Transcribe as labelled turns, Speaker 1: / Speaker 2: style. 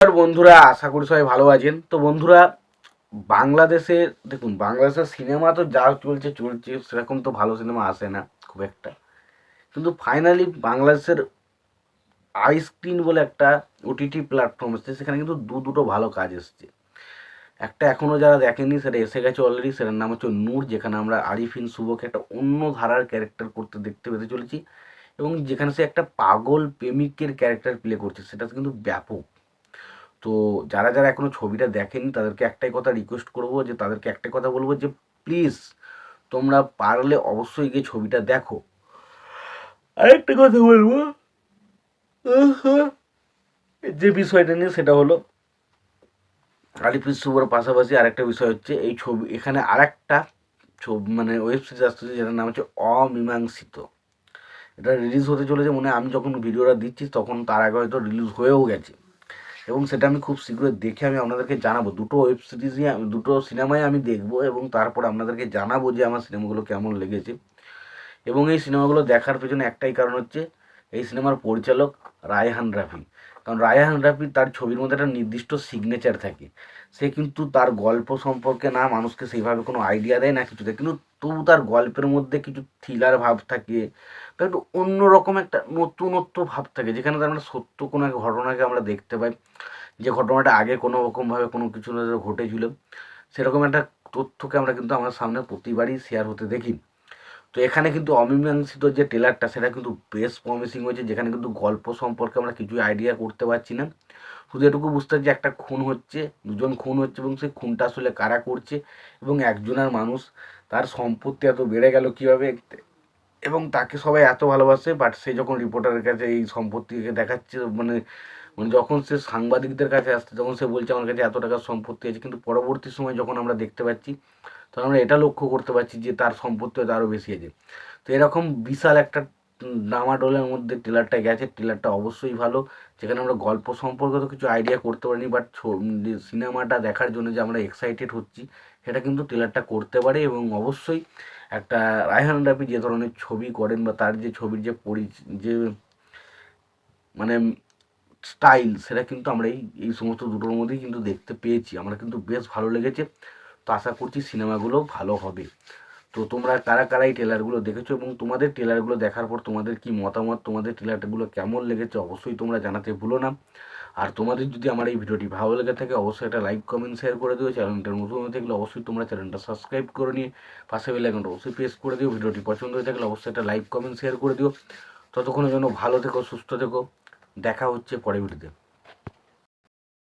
Speaker 1: নমস্কার বন্ধুরা, আশা করি সবাই ভালো আছেন। তো বন্ধুরা, বাংলাদেশে, দেখুন, বাংলাদেশের সিনেমা তো যা চলছে চলছে, সেরকম তো ভালো সিনেমা আসে না, খুব একটা। কিন্তু ফাইনালি বাংলাদেশের আই স্ক্রিন বলে একটা ওটিটি প্ল্যাটফর্ম এসছে, সেখানে কিন্তু দু দুটো ভালো কাজ এসছে। একটা এখনও যারা দেখেনি সেটা এসে গেছে অলরেডি সেটার নাম হচ্ছে নূর, যেখানে আমরা আরিফিন শুভকে একটা অন্য ধারার ক্যারেক্টার করতে দেখতে পেতে চলেছি, এবং যেখানে সে একটা পাগল প্রেমিকের ক্যারেক্টার প্লে করছে, সেটা কিন্তু ব্যাপক। তো যারা যারা এখনও ছবিটা দেখেনি তাদেরকে একটাই কথা রিকোয়েস্ট করব যে, তাদেরকে একটাই কথা বলব যে প্লিজ তোমরা পারলে অবশ্যই গিয়ে ছবিটা দেখো। আরেকটা কথা বলব যে বিষয়টা নিয়ে সেটা হলো আলিপুর শুভর পাশাপাশি আরেকটা বিষয় হচ্ছে, এই ছবি, এখানে আরেকটা ছবি মানে ওয়েব সিরিজ আসতেছে যেটার নাম হচ্ছে অমীমাংসিত। এটা রিলিজ হতে চলেছে মনে আমি যখন ভিডিওটা দিচ্ছি, তখন তার আগে হয়তো রিলিজ হয়েও গেছে। এবং সেটা আমি খুব শীঘ্রই দেখে আমি আপনাদেরকে জানাব। দুটো ওয়েব সিরিজই দুটো সিনেমাই আমি দেখব এবং তারপর আপনাদেরকে জানাব যে আমার সিনেমাগুলো কেমন লেগেছে। এবং এই সিনেমাগুলো দেখার পেছনে একটাই কারণ হচ্ছে এই সিনেমার পরিচালক রায়হান রাফি। কারণ রায়হান রাফি তার ছবির মধ্যে একটা নির্দিষ্ট সিগনেচার থাকে। সে কিন্তু তার গল্প সম্পর্কে না মানুষকে সেইভাবে কোনো আইডিয়া দেয় না কিছু দেয় কিন্তু তবু তার গল্পের মধ্যে কিছু থ্রিলার ভাব থাকে। বা একটু অন্যরকম একটা নতুনত্ব ভাব থাকে, যেখানে তার মানে সত্য কোনো এক ঘটনাকে আমরা দেখতে পাই। যে ঘটনাটা আগে কোনো রকমভাবে কোনো কিছু ঘটেছিল। সেরকম একটা তথ্যকে আমরা কিন্তু আমার সামনে প্রতিবারই শেয়ার হতে দেখি। তো এখানে কিন্তু অমীমাংসিত যে ট্রেলারটা সেটা কিন্তু বেশ প্রমিসিং হয়েছে, যেখানে কিন্তু গল্প সম্পর্কে আমরা কিছুই আইডিয়া করতে পারছি না। শুধু এটুকু বুঝতে যে একটা খুন হচ্ছে, দুজন খুন হচ্ছে, এবং সেই খুনটা আসলে কারা করছে, এবং একজনের মানুষ, তার সম্পত্তি এত বেড়ে গেল কীভাবে? এবং তাকে সবাই এত ভালোবাসে বাট সে যখন রিপোর্টারের কাছে এই সম্পত্তিকে দেখাচ্ছে মানে মানে যখন সে সাংবাদিকদের কাছে আসছে, তখন সে বলছে, আমার কাছে এত টাকার সম্পত্তি আছে। কিন্তু পরবর্তী সময় যখন আমরা দেখতে পাচ্ছি তখন আমরা এটা লক্ষ্য করতে পারছি যে তার সম্পত্তি হয়তো আরও বেশি আছে। তো এরকম বিশাল একটা ডামাডোলের মধ্যে ট্রেলারটা গেছে। ট্রেলারটা অবশ্যই ভালো। যেখানে আমরা গল্প সম্পর্কে তো কিছু আইডিয়া করতে পারিনি বাট সিনেমাটা দেখার জন্য যে আমরা এক্সাইটেড হচ্ছি, সেটা কিন্তু ট্রেলারটা করতে পারে এবং অবশ্যই একটা রায়হান রাফি যে ধরনের ছবি করেন বা তার যে ছবির যে পরি, যে মানে স্টাইল সেটা কিন্তু আমরা এই এই সমস্ত দুটোর মধ্যেই কিন্তু দেখতে পেয়েছি। আমরা কিন্তু বেশ ভালো লেগেছে। তো আশা করছি সিনেমাগুলো ভালো হবে। তো তোমরা কারা কারা এই ট্রেলারগুলো দেখেছ এবং তোমাদের ট্রেলারগুলো দেখার পর তোমাদের কি মতামত, তোমাদের ট্রেলারগুলো কেমন লেগেছে অবশ্যই তোমরা জানাতে ভুলো না। আর তোমাদের যদি আমার এই ভিডিওটি ভালো লেগে থাকে, অবশ্যই একটা লাইক কমেন্ট শেয়ার করে দিও। চ্যানেলটার নতুন হয়ে থাকলে অবশ্যই তোমরা চ্যানেলটা সাবস্ক্রাইব করে নিয়ে পাশে বেল আইকনটা অবশ্যই প্রেস করে দিও। ভিডিওটি পছন্দ হয়ে থাকলে অবশ্যই একটা লাইক কমেন্ট শেয়ার করে দিও। ততক্ষণের জন্য ভালো থেকো, সুস্থ থেকো। দেখা হচ্ছে পরে ভিডিওতে